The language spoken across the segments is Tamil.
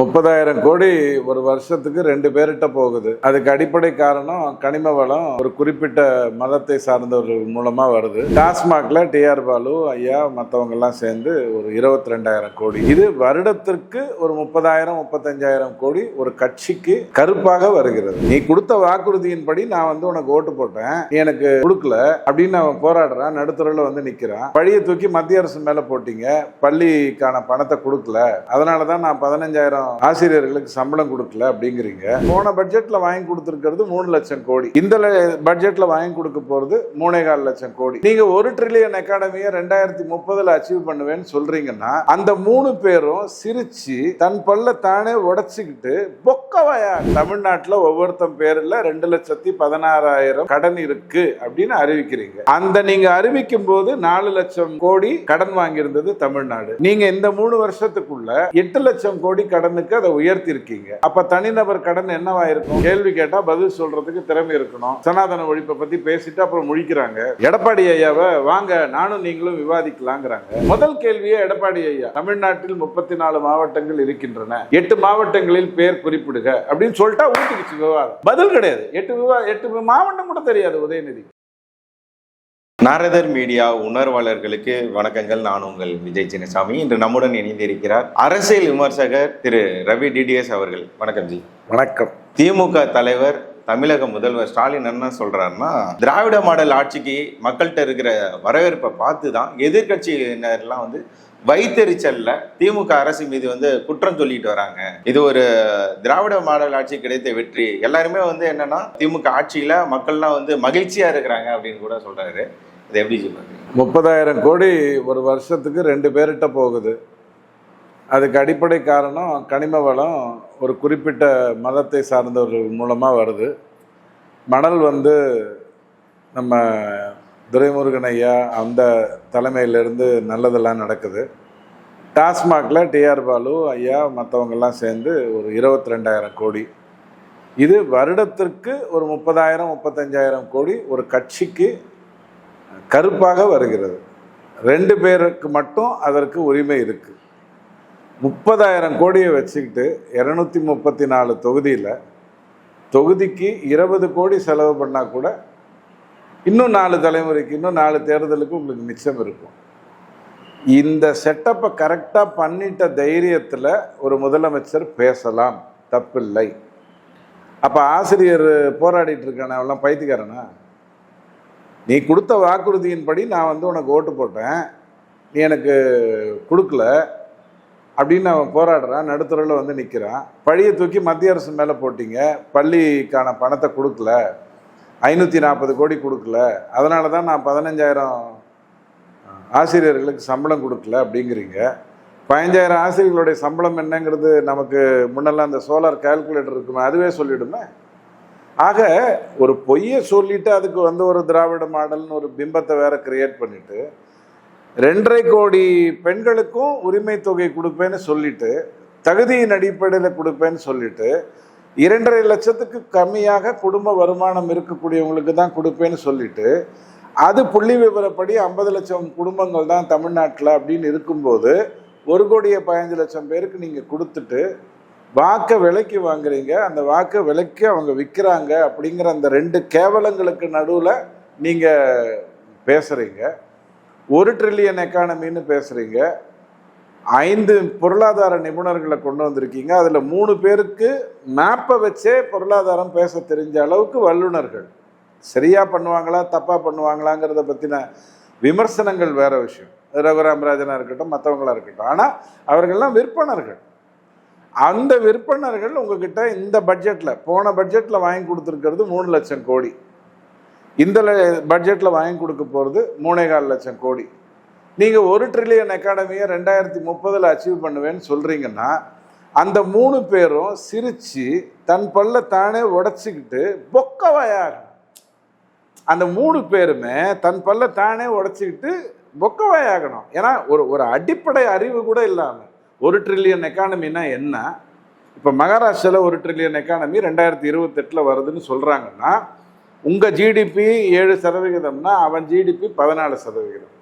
முப்பதாயிரம் கோடி ஒரு வருஷத்துக்கு ரெண்டு பேர்கிட்ட போகுது. அதுக்கு அடிப்படை காரணம் கனிம வளம் ஒரு குறிப்பிட்ட மதத்தை சார்ந்தவர்கள் மூலமா வருது. டாஸ்மாக்ல டிஆர் பாலு ஐயா மற்றவங்க எல்லாம் சேர்ந்து ஒரு இருபத்தி ரெண்டாயிரம் கோடி. இது வருடத்திற்கு ஒரு முப்பதாயிரம் முப்பத்தஞ்சாயிரம் கோடி ஒரு கட்சிக்கு கருப்பாக வருகிறது. நீ கொடுத்த வாக்குறுதியின்படி நான் வந்து உனக்கு ஓட்டு போட்டேன். எனக்கு கொடுக்கல அப்படின்னு அவன் போராடுறான் நடுத்தருல வந்து நிற்கிறான் பழியை தூக்கி மத்திய அரசு மேலே போட்டீங்க. பள்ளிக்கான பணத்தை கொடுக்கல. அதனால தான் நான் பதினஞ்சாயிரம் ஆசிரியர்களுக்கு சம்பளம் கொடுக்கல அப்படிங்கிறீங்க. போன பட்ஜெட்ல வாங்கி கொடுத்துருக்கிறது மூணு லட்சம் கோடி. இந்த பட்ஜெட்ல வாங்கி கொடுக்க போறது மூணே கால் லட்சம் கோடி. நீங்க ஒரு ட்ரில்லியன் அகாடமியை ரெண்டாயிரத்தி முப்பதுல அச்சீவ் பண்ணுவேன்னு சொல்றீங்கன்னா அந்த மூணு பேரும் சிரிச்சு தன் பல்ல தானே உடைச்சுக்கிட்டு பொக்கவாயா தமிழ்நாட்டுல ஒவ்வொருத்தன் பேர்ல ரெண்டு லட்சத்தி பதினாறாயிரம் கடன் இருக்கு அப்படின்னு அறிவிக்கிறீங்க. அந்த நீங்க அறிவிக்கும் போது நாலு லட்சம் கோடி கடன் வாங்கியிருந்தது தமிழ்நாடு. நீங்க இந்த மூணு வருஷத்துக்குள்ள எட்டு லட்சம் கோடி கடனுக்கு அதை உயர்த்தி இருக்கீங்க அப்ப தனிநபர் கடன் என்னவா இருக்கும்? கேள்வி கேட்டா பதில் சொல்றதுக்கு திறமை இருக்கணும். சனாதன ஒழிப்பை பத்தி பேசிட்டு அப்புறம் முழிக்கிறாங்க. எடப்பாடி ஐயாவை வாங்க நானும் நீங்களும் விவாதிக்கலாங்கிறாங்க. முதல் கேள்வியே எடப்பாடி ஐயா. தமிழ்நாட்டில் முப்பத்தி நாலு மாவட்டங்கள் இருக்கின்றன. எட்டு மாவட்டங்களில் பேர் குறிப்பிடுக அப்படின்னு சொல்லிட்டா ஊட்டிக்குச்சு விவாதம் பதில் கிடையாது. எட்டு விவா எட்டு மாவட்டம் கூட தெரியாது உதயநிதி நாரதர் மீடியா உணர்வாளர்களுக்கு வணக்கங்கள். நான் உங்கள் விஜய் சின்னசாமி. இன்று நம்முடன் இணைந்திருக்கிறார் அரசியல் விமர்சகர் திரு ரவி டிடிஎஸ் அவர்கள். வணக்கம் ஜி. வணக்கம். திமுக தலைவர் தமிழக முதல்வர் ஸ்டாலின் என்ன சொல்றாருன்னா திராவிட மாடல் ஆட்சிக்கு மக்கள்கிட்ட இருக்கிற வரவேற்பை பார்த்து தான் எதிர்கட்சியினர்லாம் வந்து வைத்தெரிச்சல்ல திமுக அரசு மீது வந்து குற்றம் சொல்லிட்டு வராங்க. இது ஒரு திராவிட மாடல் ஆட்சி கிடைத்த வெற்றி. எல்லாருமே வந்து என்னன்னா திமுக ஆட்சியில மக்கள்லாம் வந்து மகிழ்ச்சியா இருக்கிறாங்க அப்படின்னு கூட சொல்றாரு. அதை எப்படி சொல்றாங்க முப்பதாயிரம் கோடி ஒரு வருஷத்துக்கு ரெண்டு பேர்கிட்ட போகுது. அதுக்கு அடிப்படை காரணம் கனிம வளம் ஒரு குறிப்பிட்ட மதத்தை சார்ந்தவர்கள் மூலமாக வருது. மணல் வந்து நம்ம துரைமுருகன் ஐயா அந்த தலைமையிலேருந்து நல்லதெல்லாம் நடக்குது. டாஸ்மாகில் டிஆர் பாலு ஐயா மற்றவங்கெல்லாம் சேர்ந்து ஒரு இருபத்தி ரெண்டாயிரம் கோடி. இது வருடத்திற்கு ஒரு முப்பதாயிரம் முப்பத்தஞ்சாயிரம் கோடி ஒரு கட்சிக்கு கருப்பாக வருகிறது. ரெண்டு பேருக்கு மட்டும் அதற்கு உரிமை இருக்கு. முப்பதாயிரம் கோடியை வச்சுக்கிட்டு இரநூத்தி முப்பத்தி நாலு தொகுதியில் தொகுதிக்கு இருபது கோடி செலவு பண்ணால் கூட இன்னும் நாலு தலைமுறைக்கு இன்னும் நாலு தேர்தலுக்கு உங்களுக்கு மிச்சம் இருக்கும். இந்த செட்டப்பை கரெக்டாக பண்ணிட்ட தைரியத்தில் ஒரு முதலமைச்சர் பேசலாம். தப்பில்லை. அப்போ ஆசிரியர் போராடிட்டு இருக்கானே அவெல்லாம் பைத்தியக்காரனா? நீ கொடுத்த வாக்குறுதியின்படி நான் வந்து உனக்கு ஓட்டு போட்டேன். நீ எனக்கு கொடுக்கல. அப்படின்னு அவன் போராடுறான். நடுத்தரில் வந்து நிற்கிறான் பழியை தூக்கி மத்திய அரசு மேலே போட்டிங்க. பள்ளிக்கான பணத்தை கொடுக்கல. ஐநூற்றி நாற்பது கோடி கொடுக்கல. அதனால தான் நான் பதினஞ்சாயிரம் ஆசிரியர்களுக்கு சம்பளம் கொடுக்கல அப்படிங்கிறீங்க. பதினஞ்சாயிரம் ஆசிரியர்களுடைய சம்பளம் என்னங்கிறது நமக்கு முன்னெல்லாம் அந்த சோலார் கால்குலேட்டர் இருக்குமே அதுவே சொல்லிவிடுமே ஆக ஒரு பொய்யை சொல்லிட்டு அதுக்கு வந்து ஒரு திராவிட மாடல்னு ஒரு பிம்பத்தை வேற கிரியேட் பண்ணிட்டு ரெண்டரை கோடி பெண்களுக்கும் உரிமை தொகை கொடுப்பேன்னு சொல்லிட்டு தகுதியின் அடிப்படையில் கொடுப்பேன்னு சொல்லிட்டு இரண்டரை லட்சத்துக்கு கம்மியாக குடும்ப வருமானம் இருக்கக்கூடியவங்களுக்கு தான் கொடுப்பேன்னு சொல்லிட்டு அது புள்ளி விவரப்படி ஐம்பது லட்சம் குடும்பங்கள் தான் தமிழ்நாட்டில் அப்படின்னு இருக்கும்போது ஒரு கோடியே பதினஞ்சு லட்சம் பேருக்கு நீங்கள் கொடுத்துட்டு வாக்கை விலைக்கு வாங்குறீங்க அந்த வாக்கை விலைக்கு அவங்க விற்கிறாங்க அப்படிங்கிற அந்த ரெண்டு கேவலங்களுக்கு நடுவில் நீங்கள் பேசுகிறீங்க ஒரு ட்ரில்லியன் எக்கானமின்னு பேசுகிறீங்க ஐந்து பொருளாதார நிபுணர்களை கொண்டு வந்திருக்கீங்க. அதில் மூணு பேருக்கு மேப்பை வச்சே பொருளாதாரம் பேச தெரிஞ்ச அளவுக்கு வல்லுனர்கள் சரியாக பண்ணுவாங்களா தப்பாக பண்ணுவாங்களாங்கிறத பற்றின விமர்சனங்கள் வேறு விஷயம். ரகுராமராஜனாக இருக்கட்டும் மற்றவங்களாக இருக்கட்டும். ஆனால் அவர்கள்லாம் விற்பனர்கள். அந்த விற்பனர்கள் உங்ககிட்ட இந்த பட்ஜெட்டில் போன பட்ஜெட்டில் வாங்கி கொடுத்துருக்கிறது மூணு லட்சம் கோடி. இந்த பட்ஜெட்டில் வாங்கி கொடுக்க போகிறது மூணே கால் லட்சம் கோடி. நீங்கள் ஒரு ட்ரில்லியன் அகாடமியை ரெண்டாயிரத்தி முப்பதில் அச்சீவ் பண்ணுவேன்னு சொல்கிறீங்கன்னா அந்த மூணு பேரும் சிரித்து தன் பல்ல தானே உடச்சிக்கிட்டு பொக்கவாயாக அந்த மூணு பேருமே தன் பல்ல தானே உடச்சிக்கிட்டு பொக்கவாயாகணும் ஏன்னா ஒரு ஒரு அடிப்படை அறிவு கூட இல்லாமல் ஒரு ட்ரில்லியன் எக்கானமினா என்ன? இப்போ மகாராஷ்டிராவில் ஒரு ட்ரில்லியன் எக்கானமி ரெண்டாயிரத்தி இருபத்தெட்டில் வருதுன்னு சொல்கிறாங்கன்னா உங்கள் ஜிடிபி ஏழு சதவிகிதம்னா அவன் ஜிடிபி பதினாலு சதவிகிதம்.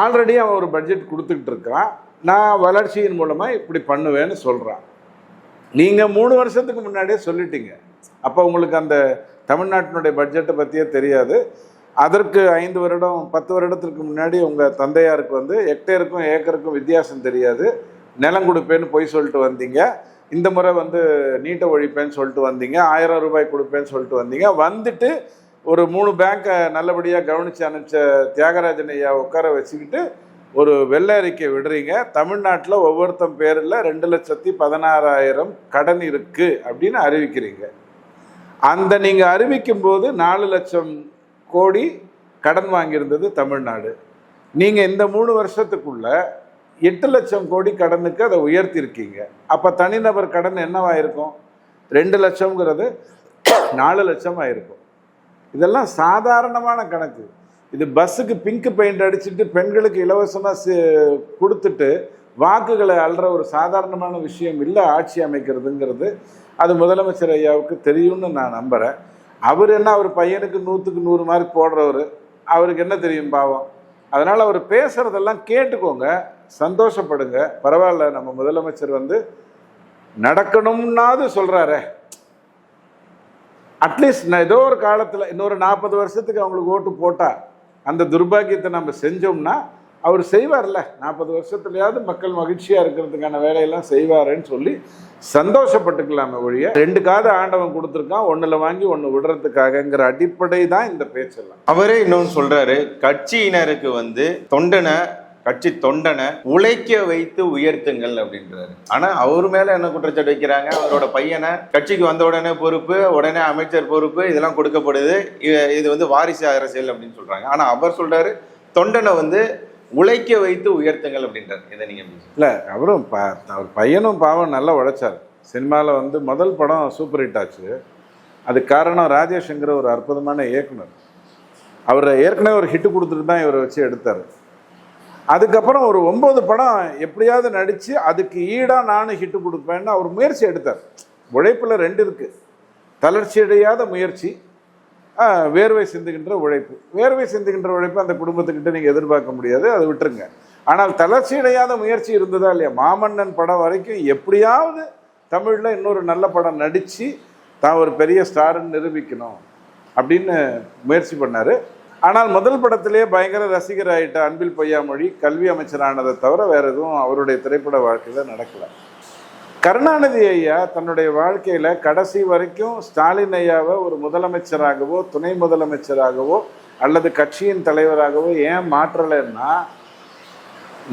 ஆல்ரெடி அவன் ஒரு பட்ஜெட் கொடுத்துக்கிட்டு இருக்கான். நான் வளர்ச்சியின் மூலமாக இப்படி பண்ணுவேன்னு சொல்கிறான் நீங்கள் மூணு வருஷத்துக்கு முன்னாடியே சொல்லிட்டீங்க. அப்போ உங்களுக்கு அந்த தமிழ்நாட்டினுடைய பட்ஜெட்டை பற்றியே தெரியாது. அதற்கு ஐந்து வருடம் பத்து வருடத்திற்கு முன்னாடி உங்கள் தந்தையாருக்கு வந்து ஹெக்டேருக்கும் ஏக்கருக்கும் வித்தியாசம் தெரியாது. நிலம் கொடுப்பேன்னு பொய் சொல்லிட்டு வந்தீங்க. இந்த முறை வந்து நீட்டை ஒழிப்பேன்னு சொல்லிட்டு வந்தீங்க. ஆயிரம் ரூபாய் கொடுப்பேன்னு சொல்லிட்டு வந்தீங்க. வந்துட்டு ஒரு மூணு பேங்க்கை நல்லபடியாக கவனித்து அனுப்பிச்ச தியாகராஜன் ஐயா உட்கார வச்சுக்கிட்டு ஒரு வெள்ளை அறிக்கை விடுறீங்க. தமிழ்நாட்டில் ஒவ்வொருத்தன் பேரில் ரெண்டு லட்சத்தி பதினாறாயிரம் கடன் இருக்குது அப்படின்னு அறிவிக்கிறீங்க. அந்த நீங்கள் அறிவிக்கும் போது நாலு லட்சம் கோடி கடன் வாங்கியிருந்தது தமிழ்நாடு. நீங்கள் இந்த மூணு வருஷத்துக்குள்ள எட்டு லட்சம் கோடி கடனுக்கு அதை உயர்த்தியிருக்கீங்க அப்போ தனிநபர் கடன் என்னவாயிருக்கும்? ரெண்டு லட்சம்ங்கிறது நாலு லட்சம் ஆயிருக்கும் இதெல்லாம் சாதாரணமான கணக்கு. இது பஸ்ஸுக்கு பிங்க் பெயிண்ட் அடிச்சுட்டு பெண்களுக்கு இலவசமாக கொடுத்துட்டு வாக்குகளை அல்ற ஒரு சாதாரணமான விஷயம் இல்லை ஆட்சி அமைக்கிறதுங்கிறது. அது முதலமைச்சர் ஐயாவுக்கு தெரியும்னு நான் நம்புகிறேன் அவர் என்ன அவர் பையனுக்கு நூற்றுக்கு நூறு மார்க் போடுறவர். அவருக்கு என்ன தெரியும் பாவம்? அதனால் அவர் பேசுகிறதெல்லாம் கேட்டுக்கோங்க சந்தோஷப்படுங்க. பரவாயில்ல நம்ம முதலமைச்சர் வந்து நடக்கணும்னாவது சொல்கிறாரே அட்லீஸ்ட் நான் ஏதோ ஒரு காலத்தில் இன்னொரு நாற்பது வருஷத்துக்கு அவங்களுக்கு ஓட்டு போட்டால் அந்த துர்பாக்கியத்தை நம்ம செஞ்சோம்னா அவர் செய்வார்ல. நாற்பது வருஷத்துலயாவது மக்கள் மகிழ்ச்சியா இருக்கிறதுக்கான வேலையெல்லாம் செய்வாருன்னு சொல்லி சந்தோஷப்பட்டுக்கலாமே ஒழிய ரெண்டு காது ஆண்டவன் கொடுத்துருக்கான் ஒன்றில் வாங்கி ஒன்று விடுறதுக்காகங்கிற அடிப்படை தான் இந்த பேச்செல்லாம். அவரே இன்னும் சொல்றாரு கட்சியினருக்கு வந்து தொண்டனை கட்சி தொண்டனை உழைக்க வைத்து உயர்த்துங்கள் அப்படின்றாரு. ஆனா அவர் மேல என்ன குற்றச்சாட்டு வைக்கிறாங்க? அவரோட பையனை கட்சிக்கு வந்த உடனே பொறுப்பு உடனே அமைச்சர் பொறுப்பு இதெல்லாம் கொடுக்கப்படுது. இது வந்து வாரிசு அரசியல் அப்படின்னு சொல்றாங்க. ஆனா அவர் சொல்றாரு தொண்டனை வந்து உழைக்க வைத்து உயர்த்துங்கள் அப்படின்றார். இதை நீங்கள் இல்லை அவரும் ப அவர் பையனும் பாவம் நல்லா உழைச்சார். சினிமாவில் வந்து முதல் படம் சூப்பர் ஹிட் ஆச்சு. அதுக்கு காரணம் ராஜேஷ்ங்கிற ஒரு அற்புதமான இயக்குனர். அவர் ஏற்கனவே ஒரு ஹிட்டு கொடுத்துட்டு தான் இவரை வச்சு எடுத்தார். அதுக்கப்புறம் ஒரு ஒம்பது படம் எப்படியாவது நடித்து அதுக்கு ஈடாக நானும் ஹிட்டு கொடுப்பேன்னு அவர் முயற்சி எடுத்தார். உழைப்பில் ரெண்டு இருக்குது தளர்ச்சி அடையாத முயற்சி வேர்வை சிந்துகின்ற உழைப்பு. வேர்வை சிந்துகின்ற உழைப்பு அந்த குடும்பத்துக்கிட்ட நீங்கள் எதிர்பார்க்க முடியாது அதை விட்டுருங்க. ஆனால் தளர்ச்சியடையாத முயற்சி இருந்ததா இல்லையா? மாமன்னன் படம் வரைக்கும் எப்படியாவது தமிழில் இன்னொரு நல்ல படம் நடித்து தான் ஒரு பெரிய ஸ்டாருன்னு நிரூபிக்கணும் அப்படின்னு முயற்சி பண்ணார். ஆனால் முதல் படத்திலேயே பயங்கர ரசிகர் ஆயிட்ட அன்பில் பொய்யாமொழி கல்வி அமைச்சரானதை தவிர வேறு எதுவும் அவருடைய திரைப்பட வாழ்க்கையில் நடக்கலை. கருணாநிதி ஐயா தன்னுடைய வாழ்க்கையில கடைசி வரைக்கும் ஸ்டாலின் ஐயாவை ஒரு முதலமைச்சராகவோ துணை முதலமைச்சராகவோ அல்லது கட்சியின் தலைவராகவோ ஏன் மாற்றலைன்னா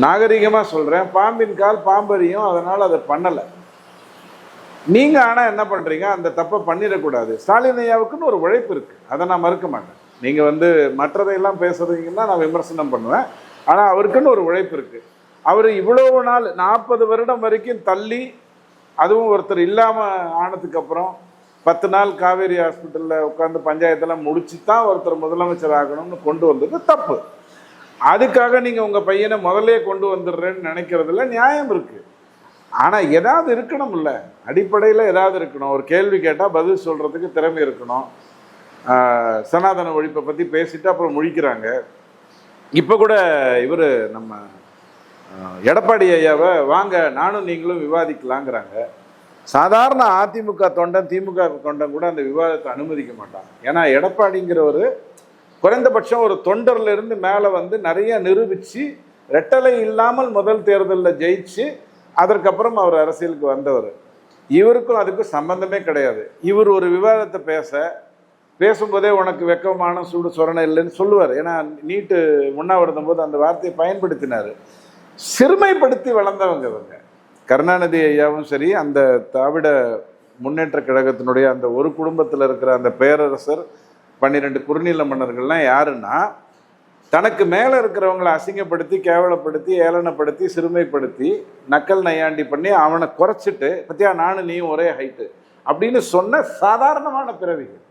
நாகரிகமா சொல்றேன். பாம்பின் கால் பாம்பரியும் அதனால அதை பண்ணலை. நீங்க ஆனா என்ன பண்றீங்க? அந்த தப்பை பண்ணிடக்கூடாது. ஸ்டாலின் ஐயாவுக்குன்னு ஒரு உழைப்பு இருக்கு. அதை நான் மறுக்க மாட்டேன். நீங்க வந்து மற்றதையெல்லாம் பேசுறீங்கன்னா நான் விமர்சனம் பண்ணுவேன். ஆனா அவருக்குன்னு ஒரு உழைப்பு இருக்கு. அவர் இவ்வளவு நாள் நாற்பது வருடம் வரைக்கும் தள்ளி அதுவும் ஒருத்தர் இல்லாமல் ஆனதுக்கு அப்புறம் பத்து நாள் காவேரி ஹாஸ்பிட்டலில் உட்காந்து பஞ்சாயத்தெல்லாம் முடிச்சு தான் ஒருத்தர் முதலமைச்சர் ஆகணும்னு கொண்டு வந்தது தப்பு. அதுக்காக நீங்கள் உங்கள் பையனை முதலே கொண்டு வந்துடுறேன்னு நினைக்கிறதுல நியாயம் இருக்குது ஆனால் ஏதாவது இருக்கணும்ல. அடிப்படையில் ஏதாவது இருக்கணும். ஒரு கேள்வி கேட்டால் பதில் சொல்கிறதுக்கு திறமை இருக்கணும். சனாதன ஒழிப்பை பற்றி பேசிட்டு அப்புறம் முழிக்கிறாங்க. இப்போ கூட இவர் நம்ம எடப்பாடி ஐயாவை வாங்க நானும் நீங்களும் விவாதிக்கலாங்கிறாங்க சாதாரண அதிமுக தொண்டன் திமுக தொண்டன் கூட அந்த விவாதத்தை அனுமதிக்க மாட்டான் ஏன்னா எடப்பாடிங்கிறவர் குறைந்தபட்சம் ஒரு தொண்டர்லேருந்து மேலே வந்து நிறைய நிரூபித்து ரெட்டலை இல்லாமல் முதல் தேர்தலில் ஜெயிச்சு அதற்கப்புறம் அவர் அரசியலுக்கு வந்தவர். இவருக்கும் அதுக்கும் சம்பந்தமே கிடையாது. இவர் ஒரு விவாதத்தை பேச பேசும்போதே உனக்கு வெக்கமான சூடு சொரணை இல்லைன்னு சொல்லுவார். ஏன்னா நீட்டு உண்ணாவிரதம் போது அந்த வார்த்தையை பயன்படுத்தினார். சிறுமைப்படுத்தி வளர்ந்தவங்க இவங்க. கருணாநிதி ஐயாவும் சரி அந்த திராவிட முன்னேற்ற கழகத்தினுடைய அந்த ஒரு குடும்பத்தில் இருக்கிற அந்த பேரரசர் பன்னிரெண்டு குறுநில மன்னர்கள்லாம் யாருன்னா தனக்கு மேலே இருக்கிறவங்களை அசிங்கப்படுத்தி கேவலப்படுத்தி ஏளனப்படுத்தி சிறுமைப்படுத்தி நக்கல் நையாண்டி பண்ணி அவனை குறைச்சிட்டு பத்தியா நானும் நீயும் ஒரே ஹைட்டு அப்படின்னு சொன்ன சாதாரணமான பிறவிகள்.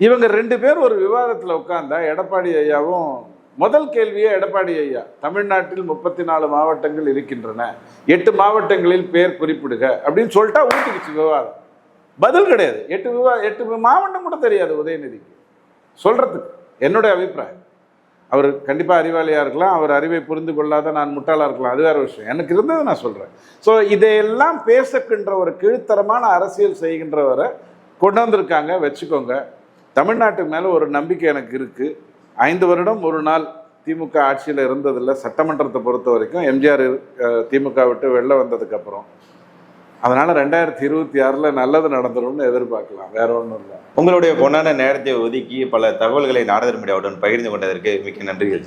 இவங்க ரெண்டு பேர் ஒரு விவாதத்தில் உட்காந்தா எடப்பாடி ஐயாவும் முதல் கேள்வியே எடப்பாடி ஐயா. தமிழ்நாட்டில் முப்பத்தி நாலு மாவட்டங்கள் இருக்கின்றன. எட்டு மாவட்டங்களில் பேர் குறிப்பிடுக அப்படின்னு சொல்லிட்டா ஊட்டிக்குச்சு விவாதம் பதில் கிடையாது. எட்டு விவா எட்டு மாவட்டம் கூட தெரியாது உதயநிதிக்கு. சொல்றதுக்கு என்னுடைய அபிப்பிராயம். அவர் கண்டிப்பாக அறிவாளியாக இருக்கலாம். அவர் அறிவை புரிந்து கொள்ளாத நான் முட்டாளாக இருக்கலாம். அது வேறு விஷயம். எனக்கு இருந்தது நான் சொல்கிறேன் ஸோ இதையெல்லாம் பேசக்கின்ற ஒரு கீழ்த்தரமான அரசியல் செய்கின்றவரை கொண்டு வந்திருக்காங்க. வச்சுக்கோங்க. தமிழ்நாட்டு மேலே ஒரு நம்பிக்கை எனக்கு இருக்குது ஐந்து வருடம் ஒரு நாள் திமுக ஆட்சியில் இருந்ததில்ல. சட்டமன்றத்தை பொறுத்த வரைக்கும் எம்ஜிஆர் திமுக விட்டு வெளில வந்ததுக்கப்புறம் அதனால் ரெண்டாயிரத்தி இருபத்தி ஆறில் நல்லது நடந்துரும்னு எதிர்பார்க்கலாம். வேற ஒன்றும் இல்லை. உங்களுடைய பொன்னான நேரத்தை ஒதுக்கி பல தகவல்களை நாடகர் மீடியாவுடன் பகிர்ந்து கொண்டதற்கு மிக்க நன்றிகள்.